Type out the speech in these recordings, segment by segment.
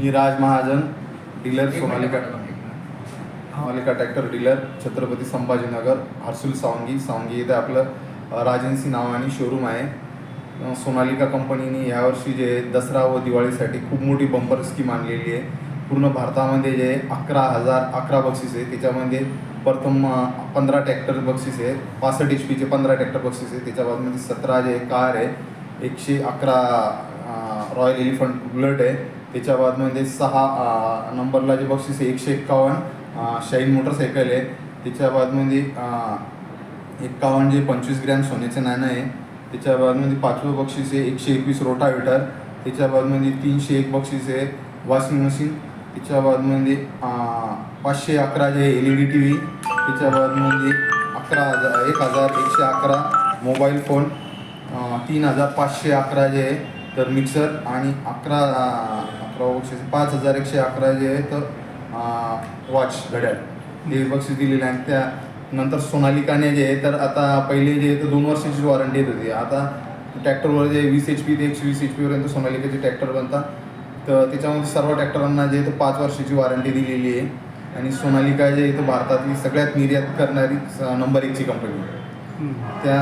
मी Raj Mahajan dealer Sonalika Sonalika tractor dealer Chhatrapati Sambhajinagar Harsul Savangi. Savangi इथे आपलं राजन्सी नावाने showroom आहे. सोनालिका कंपनीने यावर्षी जे दसरा व दिवाळीसाठी खूप मोठी बंपर स्कीम आणलेली आहे. पूर्ण भारतामध्ये जे अकरा हजार अकरा बक्षीस आहे त्याच्यामध्ये प्रथम पंधरा ट्रॅक्टर बक्षीस आहे पासष्ट एच पीचे पंधरा ट्रॅक्टर बक्षीस आहे त्याच्या सतरा जे कार आहे एकशे अकरा रॉयल एलिफंट बुलेट आहे त्याच्या बादमध्ये सहा नंबरला जे बक्षीस आहे एकशे एक्कावन्न शाईन मोटरसायकल आहे त्याच्या बादमध्ये एक्कावन्न जे पंचवीस ग्रॅम सोन्याचे नाणं आहे त्याच्या बादमध्ये पाचवं बक्षीस आहे एकशे एकवीस रोटावेटर त्याच्या बादमध्ये तीनशे एक बक्षीस आहे वॉशिंग मशीन. त्याच्या बादमध्ये पाचशे अकरा जे L E D T V. त्याच्या बादमध्ये अकरा हजार एक हजार एकशे अकरा मोबाईल फोन. तीन हजार पाचशे अकरा जे आहे तर मिक्सर आणि अकरा अकरा बक्षीस पाच हजार एकशे अकरा जे आहे तर वॉच घड्याळ. हे बक्षीस दिलेले आहे त्या नंतर सोनालिकाने जे आहे तर आता पहिले जे तर दोन वर्षाची वॉरंटी येत होती. आता ट्रॅक्टरवर जे वीस एच पी ते एकशे वीस एच पीपर्यंत सोनालिकाचे ट्रॅक्टर बनतात तर त्याच्यामध्ये सर्व ट्रॅक्टरांना जे तर पाच वर्षाची वॉरंटी दिलेली आहे. आणि सोनालिका जे इथं भारतातली सगळ्यात निर्यात करणारी स- नंबर एकची कंपनी त्या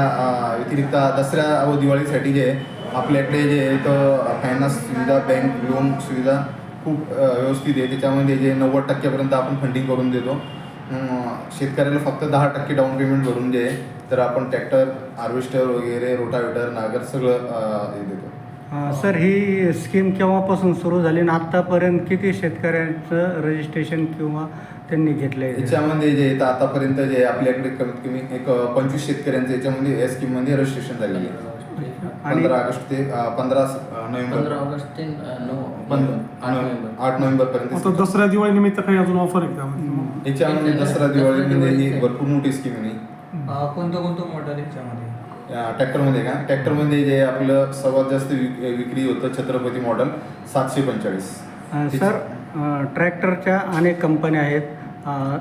व्यतिरिक्त दसऱ्या व दिवाळीसाठी जे आहे, आपल्याकडे जे आहे तर फायनान्स सुविधा बँक लोन सुविधा खूप व्यवस्थित आहे. त्याच्यामध्ये जे नव्वद टक्क्यापर्यंत आपण फंडिंग करून देतो. शेतकऱ्याला फक्त दहा टक्के डाऊन पेमेंट भरून जे आहे, तर आपण ट्रॅक्टर हार्वेस्टर वगैरे रोटावेटर नागर सगळं हे देतो. सर ही स्कीम केव्हापासून सुरू झाली आणि आत्तापर्यंत किती शेतकऱ्यांचं रजिस्ट्रेशन किंवा त्यांनी घेतलं आहे याच्यामध्ये जे आहे तर आतापर्यंत जे आहे, आपल्याकडे कमीत कमी एक पंचवीस शेतकऱ्यांचं याच्यामध्ये या स्कीममध्ये रजिस्ट्रेशन झालेलं आहे. आणि पंधरा ऑगस्ट ते पंधरा नोव्हेंबर. ऑगस्ट ते नऊ आठ नोव्हेंबर आठ नोव्हेंबर. पर्यंत आता दसऱ्या दिवाळी निमित्त काही अजून ऑफर आहे का? याच्यामध्ये दसरा दिवाळीमध्ये ही भरपूर मोठी स्कीम आहे कोणतं कोणतं मॉडेल याच्यामध्ये? ट्रॅक्टरमध्ये का? ट्रॅक्टरमध्ये जे आपलं सर्वात जास्त विक- विक्री होतं छत्रपती मॉडेल सातशे पंचेचाळीस. अं, सर अं, ट्रॅक्टरच्या अनेक कंपन्या आहेत. अं,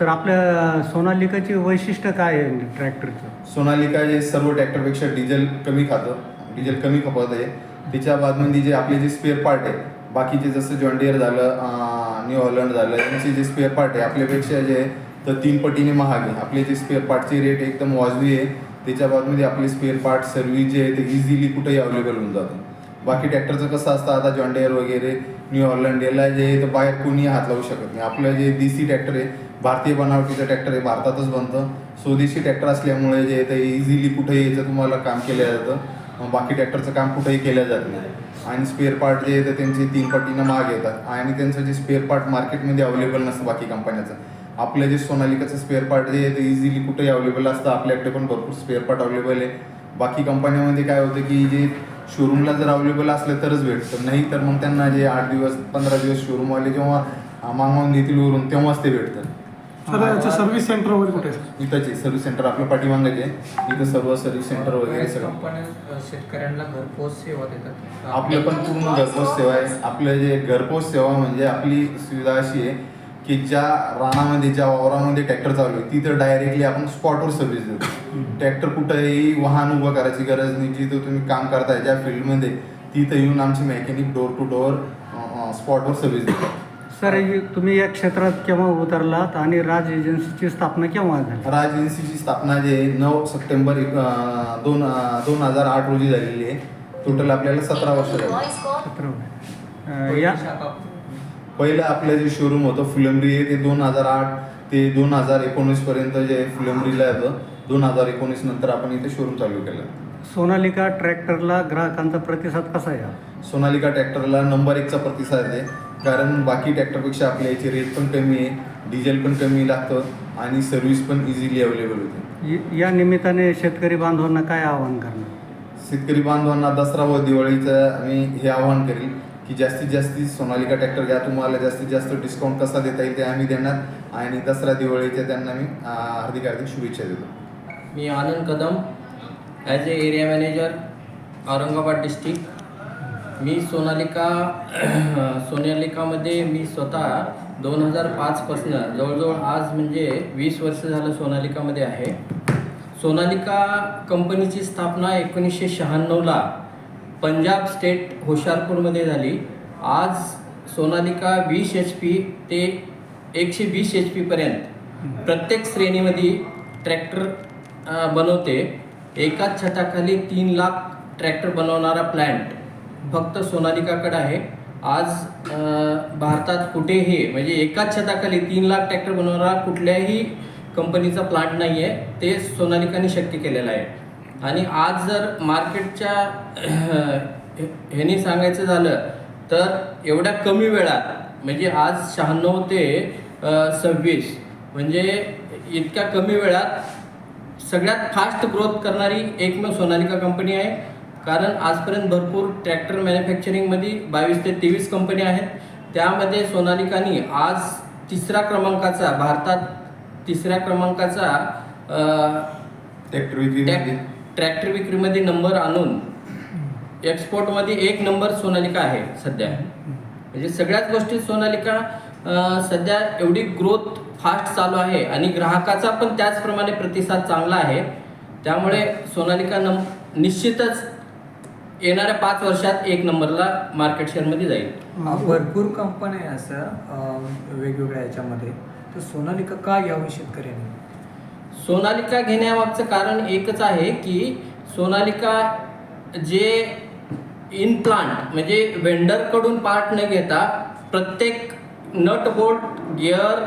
तर आपल्या सोनालिकाची वैशिष्ट्य काय आहे ट्रॅक्टरचं सोनालिका जे सर्व ट्रॅक्टरपेक्षा डिझेल कमी खातं डिझेल कमी खपत आहे. त्याच्या बादमध्ये जे आपले जे स्पेअर पार्ट आहे बाकीचे जसं जॉन्डियर झालं न्यू हॉलंड झालं यांचे जे स्पेअर पार्ट आहे आपल्यापेक्षा जे आहे तर तीन पटीने महाग आहे. आपले जे स्पेअर पार्टचे रेट एकदम वाजवी आहे त्याच्या बादमध्ये आपले स्पेअर पार्ट सर्व्हिस जे आहे ते इझिली कुठेही अवेलेबल होऊन जातं. बाकी ट्रॅक्टरचं कसं असतं आता जॉन्डियर वगैरे न्यू हॉलंड याला जे आहे तर बाहेर कोणीही हात लावू शकत नाही. आपलं जे देसी ट्रॅक्टर आहे भारतीय बनावटीचं ट्रॅक्टर आहे भारतातच बनतं. स्वदेशी ट्रॅक्टर असल्यामुळे जे आहे ते इझिली कुठेही याचं तुम्हाला काम केलं जातं. बाकी ट्रॅक्टरचं काम कुठेही केलं जात नाही. आणि स्पेअर पार्ट जे आहे तर त्यांचे तीन पटीनं महाग येतात. आणि त्यांचं जे स्पेअर पार्ट मार्केटमध्ये अवेलेबल नसतं बाकी कंपन्याचं आपलं जे सोनालिकाचं स्पेअर पार्ट जे आहे ते इझिली कुठेही अवेलेबल असतं. आपल्याकडे पण भरपूर स्पेअर पार्ट अवेलेबल आहे. बाकी कंपन्यामध्ये काय होतं की जे शोरूमला जर अवेलेबल असलं तरच भेटतं. नाही तर मग त्यांना जे आठ दिवस पंधरा दिवस शोरूमवाले जेव्हा मागवून देतील वरून तेव्हाच ते भेटतं सर याचं सर्व्हिस सेंटर वगैरे कुठे आहे सर? इथंच सर्व्हिस सेंटर आपल्या पाठीमागे आहे इथं सर्व सर्व्हिस सेंटर वगैरे सगळं. कंपन्या शेतकऱ्यांना घरपोच सेवा देतात. आपलं पण पूर्ण घरपोच सेवा आहे. आपलं जे घरपोच सेवा म्हणजे आपली सुविधा अशी आहे की ज्या रानामध्ये ज्या वावरामध्ये ट्रॅक्टर चालू आहे तिथं डायरेक्टली आपण स्पॉटवर सर्व्हिस देतो. ट्रॅक्टर कुठंही वाहन उभं करायची गरज नाही. जिथं तुम्ही काम करताय ज्या फील्डमध्ये तिथं येऊन आमचे मेकॅनिक डोर टू डोअर स्पॉटवर सर्व्हिस देतात. सर तुम्ही या क्षेत्रात केव्हा उतरलात आणि राज एजन्सीची स्थापना केव्हा झाली? राज एजन्सीची स्थापना जे नऊ सप्टेंबर एक- अं, दोन अं, दोन हजार आठ रोजी झालेली आहे. टोटल आपल्याला सतरा वर्ष झाली. सतरा अं, पहिली या शाखा. पहिलं आपलं जे शोरूम होतं फुलंब्री आहे ते दोन हजार आठ ते दोन हजार एकोणीस पर्यंत जे फुलंब्रीला येतं दोन हजार एकोणीस नंतर आपण इथे शोरूम चालू केलं. सोनालिका ट्रॅक्टरला ग्राहकांचा प्रतिसाद कसा आहे? सोनालिका ट्रॅक्टरला नंबर एकचा प्रतिसाद आहे. कारण बाकी ट्रॅक्टरपेक्षा आपल्या याची रेट पण कमी आहे डिझेल पण कमी लागतं आणि सर्व्हिस पण इझिली अवेलेबल होते. य- या निमित्ताने शेतकरी बांधवांना काय आवाहन करणार? शेतकरी बांधवांना दसरा व दिवाळीचं मी हे आवाहन करेल की जास्तीत जास्त सोनालिका ट्रॅक्टर घ्या तुम्हाला जास्तीत जास्त डिस्काउंट कसा देता येईल ते आम्ही देणार आणि दसरा दिवाळीच्या त्यांना मी हार्दिक हार्दिक शुभेच्छा देतो. मी Anand Kadam as a area manager Aurangabad district मी सोनालिका सोनालिकामध्ये मी स्वतः दोन हजार पाचपासनं जवळजवळ आज म्हणजे वीस वर्ष झालं सोनालिकामध्ये आहे. सोनालिका कंपनीची स्थापना एकोणीसशे शहाण्णवला पंजाब स्टेट होशारपूरमध्ये झाली. आज सोनालिका वीस एच पी ते एकशे वीस एच पीपर्यंत प्रत्येक श्रेणीमध्ये ट्रॅक्टर बनवते. एकाच छताखाली तीन लाख ट्रॅक्टर बनवणारा प्लॅन्ट फक्त सोनालिकाकडे आहे. आज भारतात कुठेही म्हणजे एकाच छताखाली तीन लाख ट्रॅक्टर बनवणारा कुठल्याही कंपनीचा प्लांट नाही आहे ते सोनालिकाने शक्य केलेलं आहे. आणि आज जर मार्केटच्या ह्यानी सांगायचं झालं तर एवढ्या कमी वेळात म्हणजे आज शहाण्णव ते सव्वीस म्हणजे इतक्या कमी वेळात सगळ्यात फास्ट ग्रोथ करणारी एकमेव सोनालिका कंपनी आहे. कारण आजपर्यंत भरपूर ट्रॅक्टर मॅन्युफॅक्चरिंगमध्ये बावीस ते तेवीस कंपनी आहेत. त्यामध्ये सोनालिकानी आज तिसरा क्रमांकाचा भारतात तिसऱ्या क्रमांकाचा ट्रॅक्टर विक्री ट्रॅक- ट्रॅक्टर विक्रीमध्ये नंबर आणून एक्सपोर्टमध्ये एक नंबर सोनालिका आहे सध्या. म्हणजे सगळ्याच गोष्टीत सोनालिका सध्या एवढी ग्रोथ फास्ट चालू आहे आणि ग्राहकाचा पण त्याचप्रमाणे प्रतिसाद चांगला आहे. त्यामुळे सोनालिका नम निश्चितच येणाऱ्या पाच वर्षात एक नंबरला मार्केट शेअरमध्ये जाईल. भरपूर कंपन्या आहे असं अ, वेगवेगळ्या याच्यामध्ये. तर सोनालिका का घ्यावी शेतकऱ्यांनी? सोनालिका घेण्यामागचं कारण एकच आहे की सोनालिका जे इन प्लांट म्हणजे वेंडरकडून पार्ट न घेता प्रत्येक nut bolt gear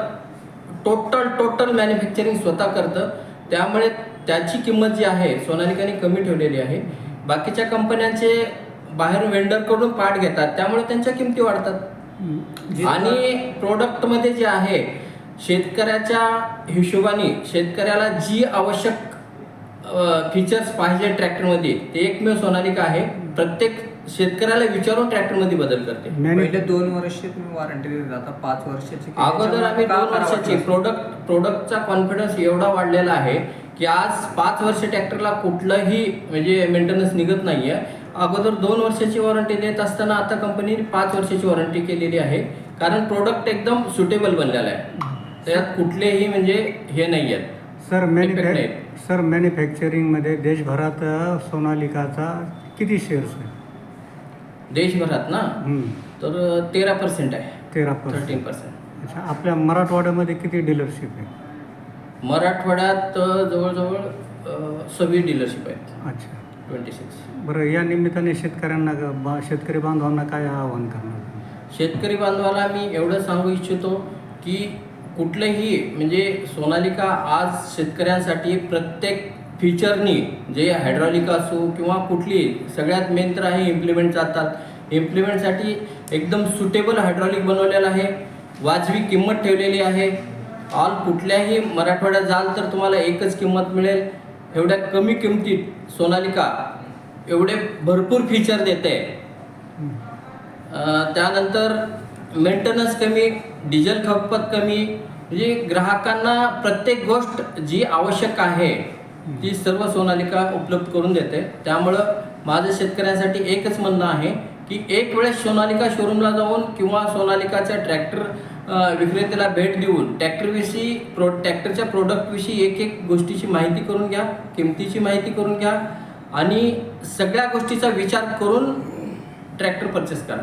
total total manufacturing स्वतः करतं. त्यामुळे त्याची किंमत जी आहे सोनालिकाने कमी ठेवलेली आहे. बाकीच्या कंपन्यांचे बाहेर वेंडरकडून पार्ट घेतात त्यामुळे त्यांच्या किमती वाढतात. जे- आणि प्रोडक्टमध्ये जे आहे शेतकऱ्याच्या हिशोबाने शेतकऱ्याला जी आवश्यक फीचर्स पाहिजे ट्रॅक्टरमध्ये ते एकमेव सोनालिका आहे. प्रत्येक शेतकऱ्याला विचारून ट्रॅक्टरमध्ये बदल करते. पहिले दोन वर्ष तुम्ही वॉरंटी देत आता पाच वर्षाची अगोदर आम्ही दोन वर्षाची? प्रोडक्ट प्रोडक्टचा कॉन्फिडन्स एवढा वाढलेला आहे की आज पाच वर्ष ट्रॅक्टरला कुठलंही म्हणजे मेंटेनन्स निघत नाहीये. अगोदर दोन वर्षाची वॉरंटी देत असताना आता कंपनीने पाच वर्षाची वॉरंटी केलेली आहे. कारण प्रोडक्ट एकदम सुटेबल बनलेला आहे. त्यात कुठलेही म्हणजे हे नाही आहेत सर मॅन्युफॅ नाही. सर मॅन्युफॅक्चरिंगमध्ये देशभरात सोनालिकाचा किती शेअर्स आहे? देशभरात ना? तर तेरा पर्सेंट आहे. तेरा पर्सेंट पर्सेंट अच्छा आपल्या मराठवाड्यामध्ये किती डीलरशिप आहे? मराठवाड्यात जवळजवळ सव्वीस डीलरशिप आहेत. अच्छा. ट्वेंटी सिक्स बरं या निमित्ताने शेतकऱ्यांना ग- बा शेतकरी बांधवांना काय आवाहन करणार? शेतकरी बांधवाला मी एवढं सांगू इच्छितो की कुठलंही म्हणजे सोनालिका आज शेतकऱ्यांसाठी प्रत्येक फीचरनी जे हायड्रॉलिक असो किंवा कुठली सगळ्यात मेन तर आहे इम्प्लिमेंट जातात इम्प्लिमेंटसाठी एकदम सुटेबल हायड्रॉलिक बनवलेलं आहे. वाजवी किंमत ठेवलेली आहे. ऑल कुठल्याही मराठवाड्यात जाल तर तुम्हाला एकच किंमत मिळेल. एवढ्या कमी किमतीत सोनालिका एवढे भरपूर फीचर देते. त्यानंतर मेंटेनन्स कमी डिझेल खपत कमी म्हणजे ग्राहकांना प्रत्येक गोष्ट जी आवश्यक आहे ती सर्व सोनालिका उपलब्ध करून देते. त्यामुळं माझं शेतकऱ्यांसाठी एकच म्हणणं आहे की एक वेळेस सोनालिका शोरूमला जाऊन किंवा सोनालिकाचा ट्रॅक्टर विक्रेत्याला भेट देऊन ट्रॅक्टरविषयी प्रो ट्रॅक्टरच्या प्रोडक्टविषयी एक एक गोष्टीची माहिती करून घ्या किमतीची माहिती करून घ्या आणि सगळ्या गोष्टीचा विचार करून ट्रॅक्टर परचेस करा.